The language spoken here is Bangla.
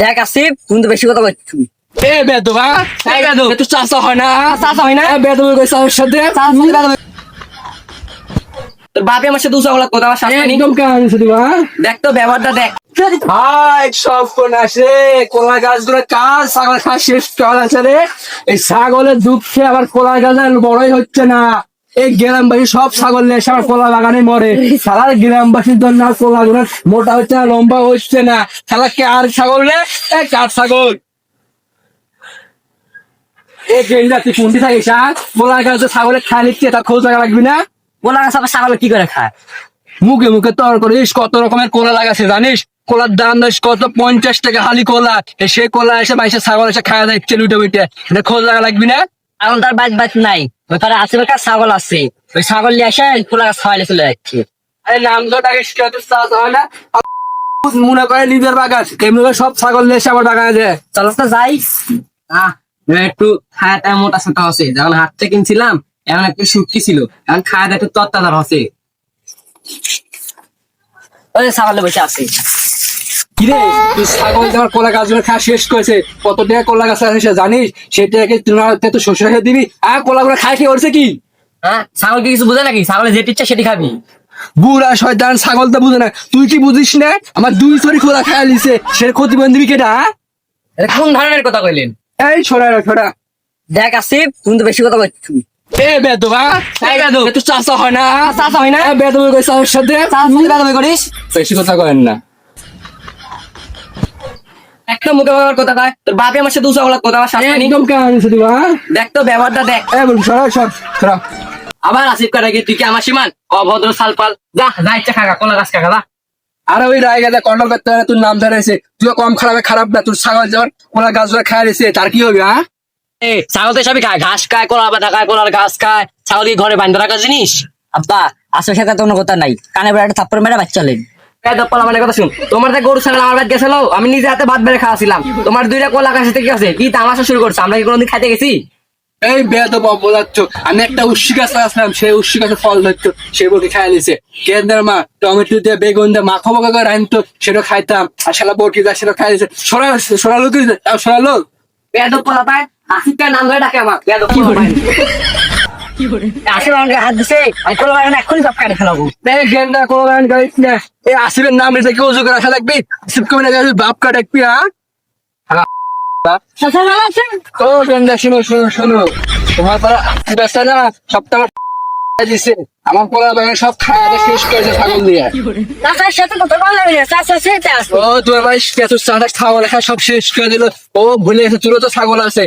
দেখ আসিফ তুমি তো বেশি কথা বলছো এ বেদবা। এ চাষা হয় না। চাচা হয় না? বেদবা সাথে। তোর বাপে আমার সাথে কথা আমার কাজ দিবা দেখ তো ব্যবহারটা দেখ। হাই সব কোন আসে কলা গাছগুলো কাজ ছাগল খাওয়া শেষ কাল আছে রে? এই ছাগলের দুঃখে আবার কলা গাছ বড়ই হচ্ছে না। এই গ্রামবাসী সব ছাগল নিয়ে আমার কলা বাগানে মরে। সারা গ্রামবাসীর জন্য আর কলা মোটা হচ্ছে না লম্বা হচ্ছে না। সারা কে আর ছাগল রে? কার ছাগল? এই গেন্দা তুই কোনটি থাকিস আর কলা ছাগলে খাই নিচ্ছে তার খোঁজ লাগা লাগবি না? আবার ছাগল কি করে খায়? মুখে মুখে তর করিস কত রকমের কোলা লাগাছে জানিস? কোলার দাম জানিস কত পঞ্চাশ টাকা হালি কোলা। সে কোলা এসে ছাগল এসে খাওয়া যাচ্ছে লুটে খোঁজ লাগা লাগবি না? এখন তার বাজ বাজ নাই। তার কাছে ছাগল আছে। ওই ছাগল নিয়ে আসে খোলা গাছ খাওয়াইলে চলে যাচ্ছে। আরে নাম কেউ চাষ হয় না। মনে করে নিজের বাগান। এমনি করে সব ছাগল নিয়ে এসে আমার বাগানে যায়। চলো তো যাই। আহ একটু হাত মোটা সোটা আছে যখন হাত থেকে কিনছিলাম এমন একটু শুটকি ছিল। এখন খাওয়া একটু তত্তাদার আছে ওই ছাগলে বসে আছে। কিরে তুই ছাগল তোমার কোলা গাছগুলো খাওয়া শেষ করেছে। কত টাকা কোলা গাছ আছে সে জানিস? সেটাকে তোমার তো শ্বশুর খেয়ে দিবি। আর কোলা গুলো খাই খেয়ে করছে কি? হ্যাঁ ছাগল কি কিছু বুঝে নাকি? ছাগলে যেটি ইচ্ছা সেটি খাবি। বুড়া শয়তান ছাগল তো বুঝে না। তুই কি বুঝিস না? আমার দুই চরি খোলা খাইয়া লিছে। সে ক্ষতিপূরণ দিবি কেটা হ্যাঁ? এটা কোন ধরনের কথা কইলেন? এই ছোড়া ছোড়া দেখ আসিফ তুমি তো বেশি কথা বলছো। এ বেদবা এই বেদু। এ তো চাষা হয় না। চাচা হয় না? বেদবা কইছ সাথে। বেদবি করিস? বেশি কথা করেন না। একটা মুখে ব্যবহার কথা কয় তোর বাপে আমার সাথে গলা কথা আমার নেই একদম কাজ দিবা দেখ তো ব্যবহারটা দেখ। সরা সর সরা। আবার আসিফ কাটা কি তুই কি আমার সীমান? অভদ্র সালপাল। যা যা ইচ্ছা খাগা কলা গাছ খাগা যা। আর ওই রায় গেছে কন্ট্রোল করতে হবে তোর নাম ধরেছে। তুই কম খারাপ খারাপ না তোর ছাগল যাওয়ার কোলা গাছগুলো খাইয়া দিছে তার কি হবে হ্যাঁ? ছাগল তো সবই খায় ঘাস খায় কলা পাতা খায় কলার ঘাস খায় ছাগল ঘরে বান্ধা রাখা জিনিস? আব্বা আসলে সাথে কোনো কথা নাই। কানে বেড়া একটা থাপ্পড় মেরে বাচ্চা লেন। দপ্পলা কথা শুন। তোমার যে গরু ছাগল আমার বাদ গেছিল আমি নিজে হাতে ভাত বেড়ে খাওয়াছিলাম। তোমার দুইটা কলা গাছ থেকে আছে কি তামাশা শুরু করছে? আমরা কি কোনোদিন খাইতে গেছি? এই বেদ বোঝাচ্ছ। আমি একটা উচ্ছি গাছ লাগাচ্ছিলাম সেই উচ্ছি গাছে ফল ধরতো সেই বটি খাই নিছে কেন্দ্রের মা টমেটো দিয়ে বেগুন দিয়ে মাখো মাখো করে সেটা খাইতাম। আর শালা বটি গাছ সেটা খাই দিছে। সরা সরা লোক সরা লোক। বেদপ্পলা পায় আসিফটার নাম ধরে ডাকে আমার বেদপ্পলা পায় দিছে। নাম কেউ লাগবি। বাপ হ্যাঁ? ও গেন্দা শুনো শুনো শুনো। তোমার পাড়া ব্যবসা না সপ্তাহ আমার পোলা সব খাওয়া শেষ করেছে ছাগল দিয়ে। চাচার সাথে ও তোমার ভাই পেঁচুর চাটা ছাগল খা সব শেষ করে দিল। ও ভুলে গেছে চুলো তো ছাগল আছে।